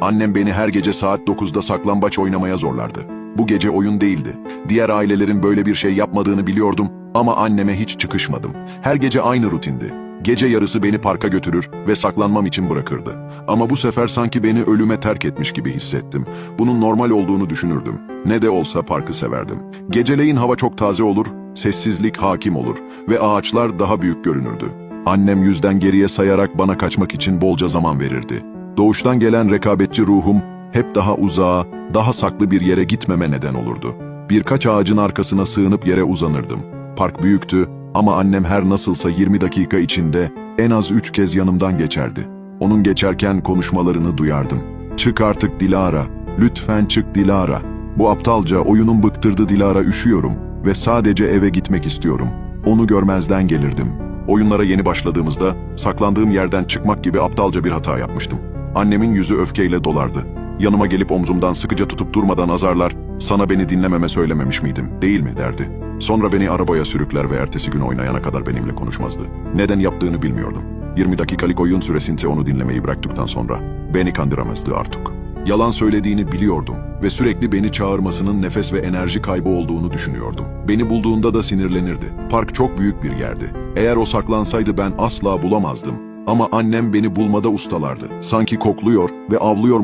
Annem beni her gece saat 9'da saklambaç oynamaya zorlardı. Bu gece oyun değildi. Diğer ailelerin böyle bir şey yapmadığını biliyordum ama anneme hiç çıkışmadım. Her gece aynı rutindi. Gece yarısı beni parka götürür ve saklanmam için bırakırdı. Ama bu sefer sanki beni ölüme terk etmiş gibi hissettim. Bunun normal olduğunu düşünürdüm. Ne de olsa parkı severdim. Geceleyin hava çok taze olur, sessizlik hakim olur ve ağaçlar daha büyük görünürdü. Annem yüzden geriye sayarak bana kaçmak için bolca zaman verirdi. Doğuştan gelen rekabetçi ruhum hep daha uzağa, daha saklı bir yere gitmeme neden olurdu. Birkaç ağacın arkasına sığınıp yere uzanırdım. Park büyüktü ama annem her nasılsa 20 dakika içinde en az 3 kez yanımdan geçerdi. Onun geçerken konuşmalarını duyardım. Çık artık Dilara, lütfen çık Dilara. Bu aptalca oyunun bıktırdı Dilara üşüyorum ve sadece eve gitmek istiyorum. Onu görmezden gelirdim. Oyunlara yeni başladığımızda saklandığım yerden çıkmak gibi aptalca bir hata yapmıştım. Annemin yüzü öfkeyle dolardı. Yanıma gelip omzumdan sıkıca tutup durmadan azarlar, sana beni dinlememe söylememiş miydim, değil mi derdi. Sonra beni arabaya sürükler ve ertesi gün oynayana kadar benimle konuşmazdı. Neden yaptığını bilmiyordum. 20 dakikalık oyun süresince onu dinlemeyi bıraktıktan sonra beni kandıramazdı artık. Yalan söylediğini biliyordum ve sürekli beni çağırmasının nefes ve enerji kaybı olduğunu düşünüyordum. Beni bulduğunda da sinirlenirdi. Park çok büyük bir yerdi. Eğer o saklansaydı ben asla bulamazdım. Ama annem beni bulmada ustalardı. Sanki kokluyor ve avlıyor